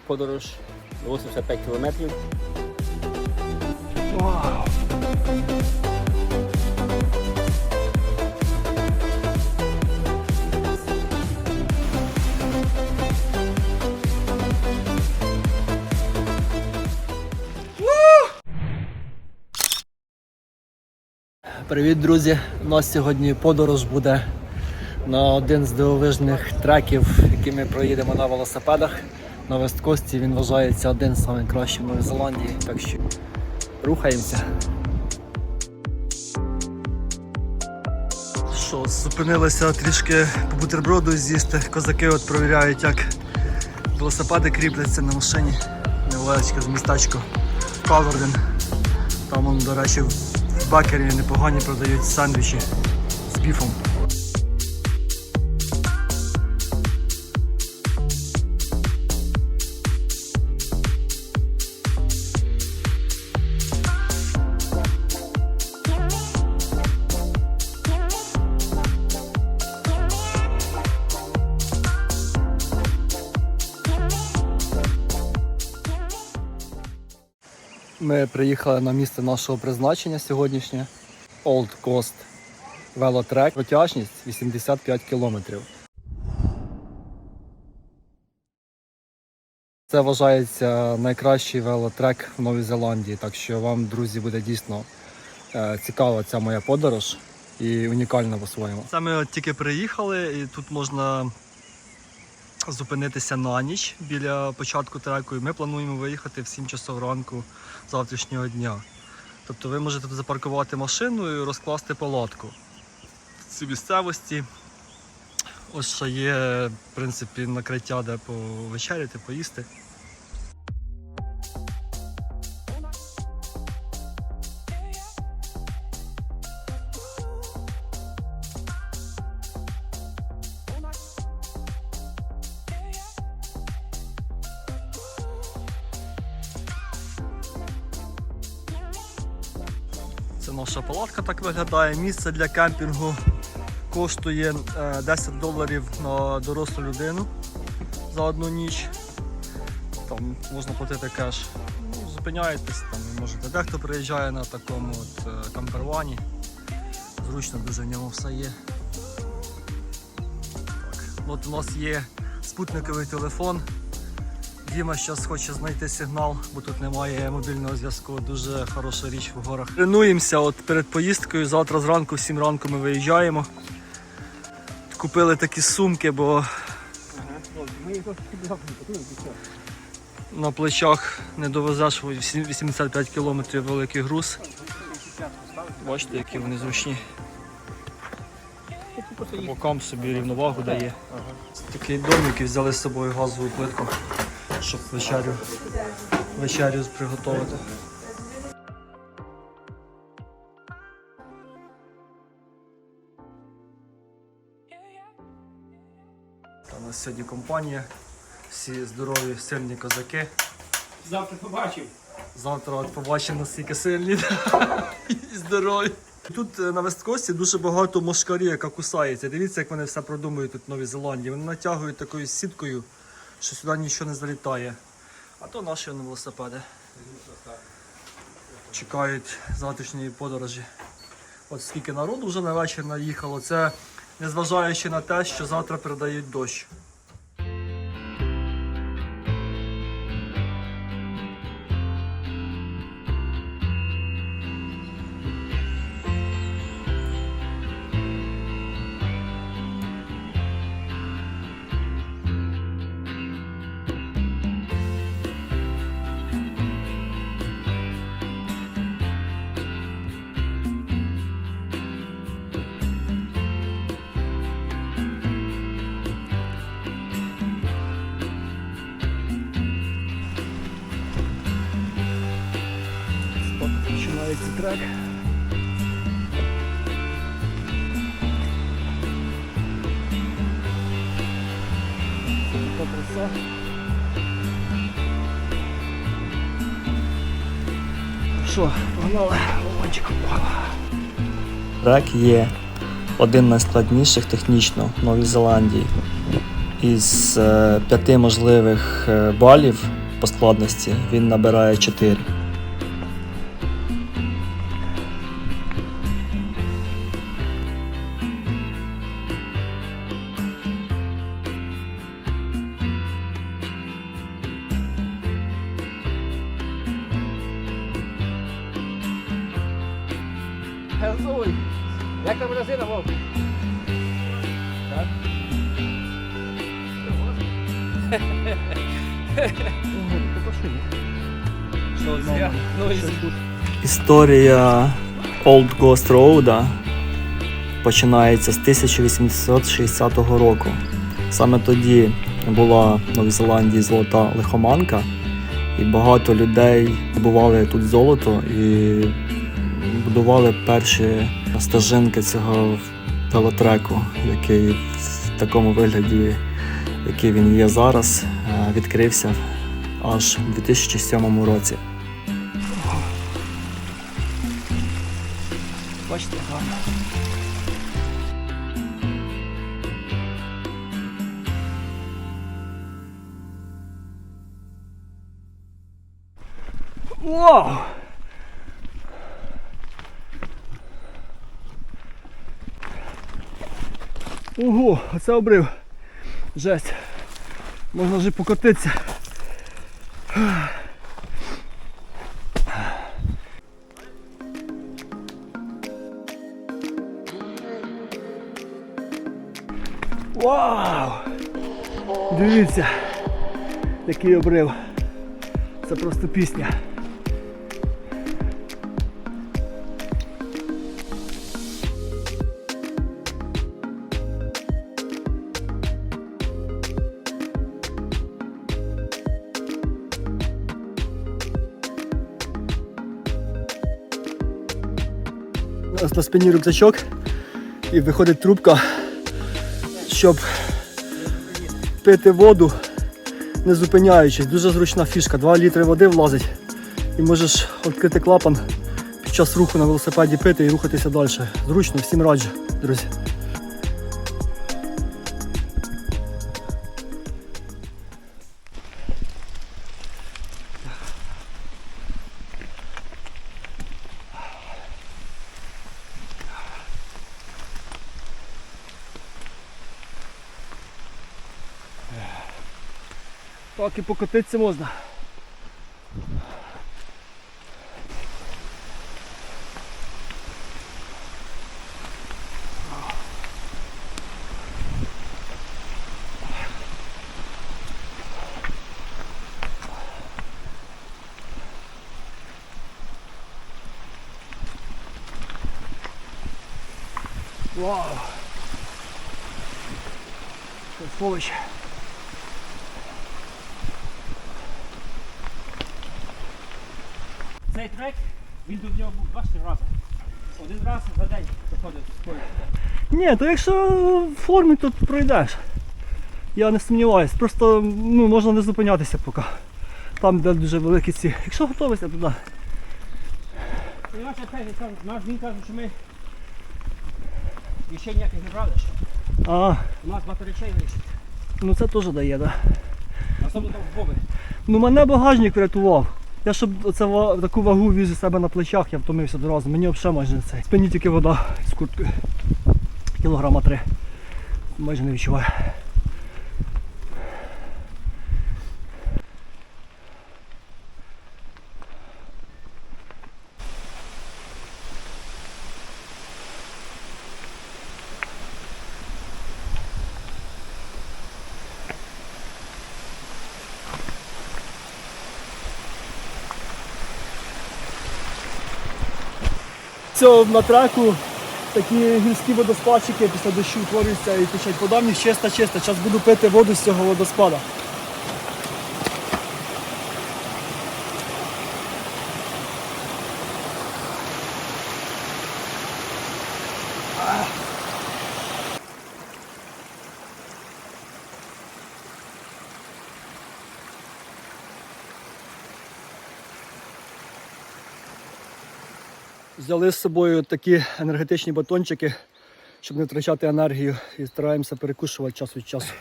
Подорож 85 кілометрів. Привіт, друзі! У нас сьогодні подорож буде на один з дивовижних треків, які ми проїдемо на велосипедах. На Весткості він вважається один з найкращих в Новій Зеландії. Так що рухаємося. Що, зупинилися трішки по бутерброду з'їсти. Козаки от провіряють, як велосипеди кріпляться на машині. Невеличке з містечко Каверден. Там, до речі, в бакері непогані продають сандвічі з біфом. Ми приїхали на місце нашого призначення сьогоднішнє. Old Coast велотрек. Протяжність 85 кілометрів. Це вважається найкращий велотрек в Новій Зеландії. Так що вам, друзі, буде дійсно е, цікава ця моя подорож і унікальна по-своєму. Ми от тільки приїхали, і тут можна зупинитися на ніч біля початку треку. І ми плануємо виїхати в 7 часов ранку завтрашнього дня. Тобто ви можете тут запаркувати машину і розкласти палатку. В цій місцевості. Ось ще є, в принципі, накриття, де повечеряти, поїсти. Це наша палатка так виглядає. Місце для кемпінгу коштує е, 10 доларів на дорослу людину за одну ніч. Там можна платити кеш. Ну, зупиняєтесь, там можете. Дехто приїжджає на такому от е, кампервані. Зручно дуже в ньому все є. Так. От у нас є спутниковий телефон. Діма зараз хоче знайти сигнал, бо тут немає мобільного зв'язку. Дуже хороша річ в горах. Тренуємося от перед поїздкою. Завтра зранку, в 7 ранку ми виїжджаємо. Купили такі сумки, бо на плечах не довезеш 85 кілометрів великий груз. Бачите, які вони зручні. Бокам собі рівновагу дає. Такий домик і взяли з собою газову плитку, щоб вечерю, вечерю приготувати. Та у нас сьогодні компанія, всі здорові, сильні козаки. Завтра побачив. Завтра от побачимо наскільки сильні і здорові. Тут е, на Весткості дуже багато мошкарів, яка кусається. Дивіться, як вони все продумують тут в Новій Зеландії. Вони натягують такою сіткою, що сюди нічого не залітає. А то наші вони велосипеди. Чекають завтрашньої подорожі. От скільки народу вже на вечір наїхало. Це незважаючи на те, що завтра передають дощ. Краса. Що, погнали, Оманчик. Трек є один найскладніших технічно в Новій Зеландії. Із е, п'яти можливих е, балів по складності він набирає 4. Газуй! Як там резина, Вовк? Так? Що, зря? Ну, і Історія Old Ghost Road починається з 1860 року. Саме тоді була в Новій Зеландії золота лихоманка, і багато людей добували тут золото і будували перші стежинки цього велотреку, який в такому вигляді, який він є зараз, е, відкрився аж у 2007 році. Бачите, гарно. Вау! Ого, оце обрив. Жесть. Можна вже покотитися. Вау! Дивіться, який обрив. Це просто пісня. На спині рюкзачок і виходить трубка, щоб пити воду, не зупиняючись. Дуже зручна фішка. 2 літри води влазить і можеш відкрити клапан під час руху на велосипеді пити і рухатися далі. Зручно, всім раджу, друзі. І покотитися можна. Вау! Сховище. Цей трек, він до нього був два чотири рази. Один раз за день доходив скорість. Ні, то якщо в формі, то пройдеш. Я не сумніваюсь. Просто ну, можна не зупинятися поки. Там, де дуже великі ці. Якщо готовишся туди. Наш він каже, що ми ще ніяких не брали. А, У нас багато речей вирішить. ну це теж дає, так. Да. Особливо в Боби. Ну мене багажник врятував. Я щоб оце таку вагу віз у себе на плечах, я втомився одразу. Мені взагалі майже не цей. Спині тільки вода з курткою. Кілограма три. Майже не відчуваю. Це на треку такі гірські водоспадчики після дощу утворюються і течуть Вода мені чиста-чиста. Зараз буду пити воду з цього водоспада. Взяли з собою такі енергетичні батончики, щоб не втрачати енергію і стараємося перекушувати час від часу.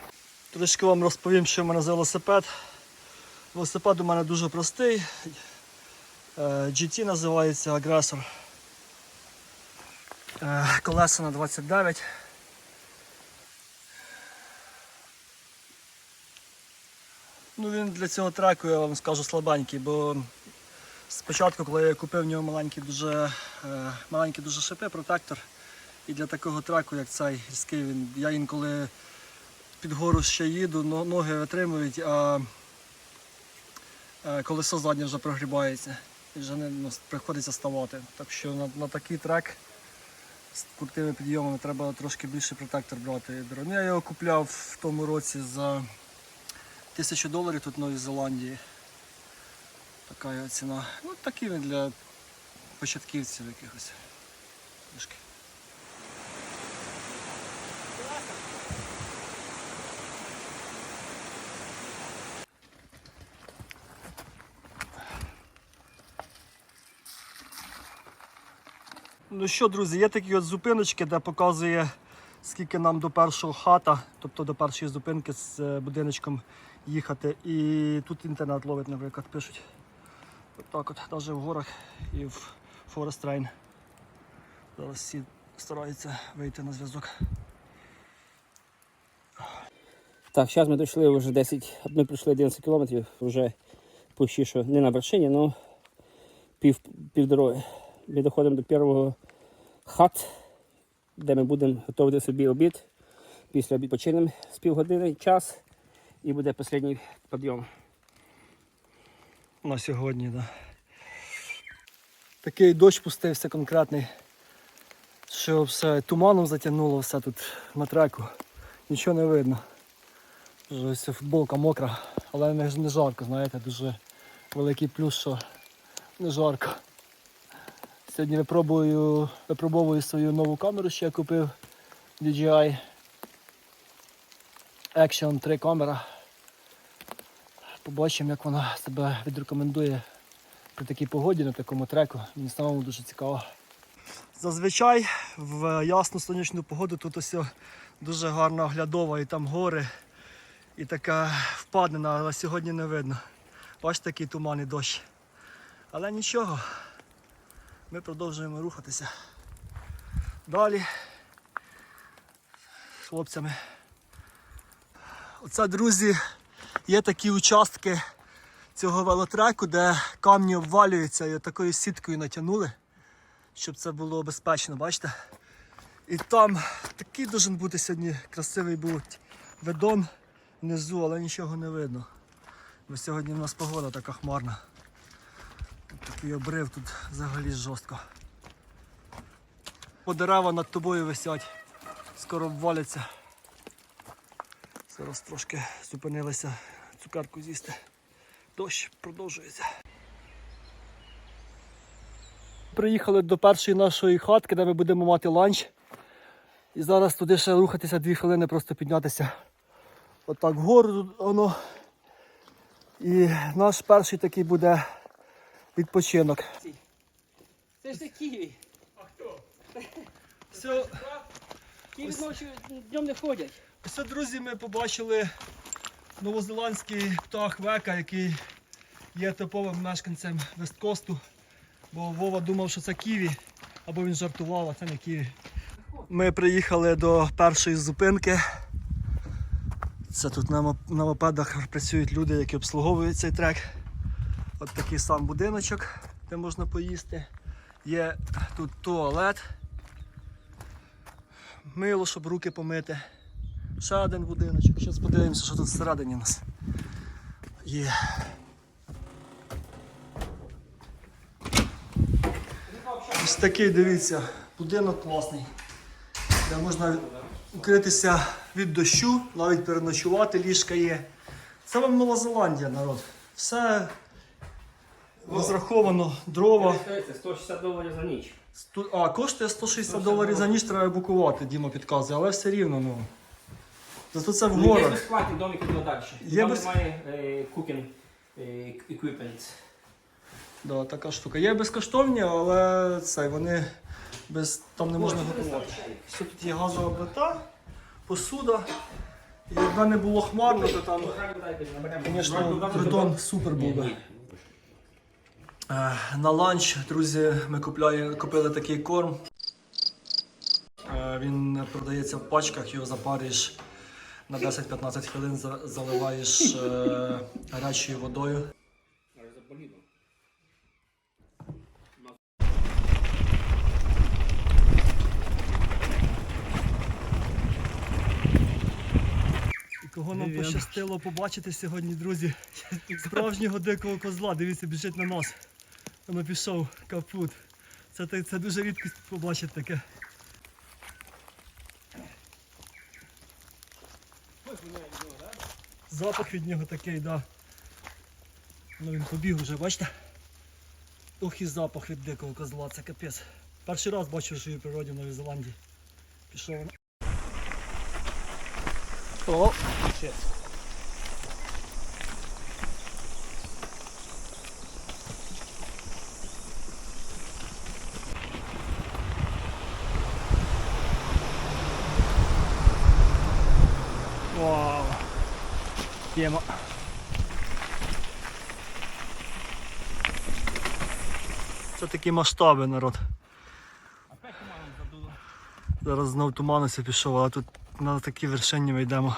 Трошки вам розповім, що в мене за велосипед. Велосипед у мене дуже простий. Е, GT називається агресор. Колеса на 29. Ну він для цього треку, я вам скажу, слабенький, бо спочатку, коли я купив в нього маленький дуже, е, маленькі дуже шипи, протектор. І для такого треку, як цей гірський, він, я інколи під гору ще їду, ноги витримують, а е, колесо заднє вже прогрібається і вже не ну, приходиться ставати. Так що на, на такий трек з крутими підйомами треба трошки більше протектор брати. Ну, я його купляв в тому році за тисячу доларів тут в Новій Зеландії. Така його ціна. Ну такий він для початківців якихось. Трішки. Ну що, друзі, є такі от зупиночки, де показує, скільки нам до першого хата, тобто до першої зупинки з е, будиночком їхати. І тут інтернет ловить, наприклад, пишуть. От так от, навіть в горах і в Forest Train. Зараз всі стараються вийти на зв'язок. Так, зараз ми дійшли вже 10, ми пройшли 11 кілометрів, вже почти що не на вершині, але пів, пів дороги. Ми доходимо до першого хат, де ми будемо готувати собі обід. Після обід починемо з півгодини час і буде останній підйом. На сьогодні. Да. Такий дощ пустився конкретний, що все туманом затягнуло все тут на треку. Нічого не видно. Ось футболка мокра, але не, не жарко, знаєте, дуже великий плюс, що не жарко. Сьогодні випробую, випробовую свою нову камеру, що я купив DJI Action 3 камера. Побачимо, як вона себе відрекомендує при такій погоді на такому треку. Мені самому дуже цікаво. Зазвичай в ясну сонячну погоду тут ось дуже гарна оглядова і там гори і така впаднена, але сьогодні не видно. Бачите, такий туман і дощ. Але нічого, ми продовжуємо рухатися. Далі з хлопцями. Оце, друзі, є такі участки цього велотреку, де камні обвалюються і такою сіткою натягнули, щоб це було безпечно, бачите? І там такий должен бути сьогодні красивий був видон внизу, але нічого не видно. Бо сьогодні в нас погода така хмарна. Такий обрив тут взагалі жорстко. По дерева над тобою висять, скоро обваляться. Зараз трошки зупинилися цукерку з'їсти. Дощ продовжується. Приїхали до першої нашої хатки, де ми будемо мати ланч. І зараз туди ще рухатися дві хвилини, просто піднятися. Отак вгору воно. І наш перший такий буде відпочинок. Це ж це Києві. Все, Києві ночі днем не ходять. Ось, друзі, ми побачили новозеландський птах Века, який є типовим мешканцем Весткосту. Бо Вова думав, що це Ківі, або він жартував, а це не Ківі. Ми приїхали до першої зупинки. Це тут на, моп- на мопедах працюють люди, які обслуговують цей трек. От такий сам будиночок, де можна поїсти. Є тут туалет, мило, щоб руки помити. Ще один будиночок. Зараз подивимося, що тут всередині у нас є. Ось такий, дивіться, будинок класний, де можна укритися від дощу, навіть переночувати, ліжка є. Це вам Нова Зеландія, народ. Все розраховано, дрова. 160 доларів за ніч. А, коштує 160 доларів за ніч треба букувати, Діма підказує, але все рівно, ну. Зато це в Ну, Є горах. безплатні домики туди далі. Є Там без- немає е, cooking е, equipment. Да, така штука. Є безкоштовні, але це вони без там не можна готувати. Все тут є газова плита, посуда Якби не було хмарно, то там, звісно, притон супер був би. Е, На ланч, друзі, ми купляє, купили такий корм. Е, Він продається в пачках, його запарюєш на 10-15 хвилин, заливаєш е, гарячою водою. Кого нам пощастило побачити сьогодні, друзі? Справжнього дикого козла. Дивіться, біжить на нас. Воно пішов, капут. Це, це дуже рідкість побачити таке. Запах від нього такий. Да. Ну він побіг уже, бачите? Ох і запах від дикого козла, це капець. Перший раз бачу що її природі в Новій Зеландії. Пішов. О! Вау! Тема. Це такі масштаби, народ. Зараз знов тумануся пішов, але тут на такій вершині ми йдемо.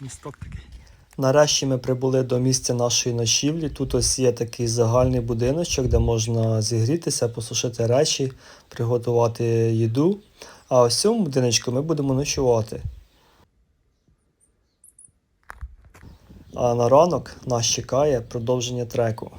Місток такий. Нарешті ми прибули до місця нашої ночівлі. Тут ось є такий загальний будиночок, де можна зігрітися, посушити речі, приготувати їду. А ось в цьому будиночку ми будемо ночувати. А на ранок нас чекає продовження треку.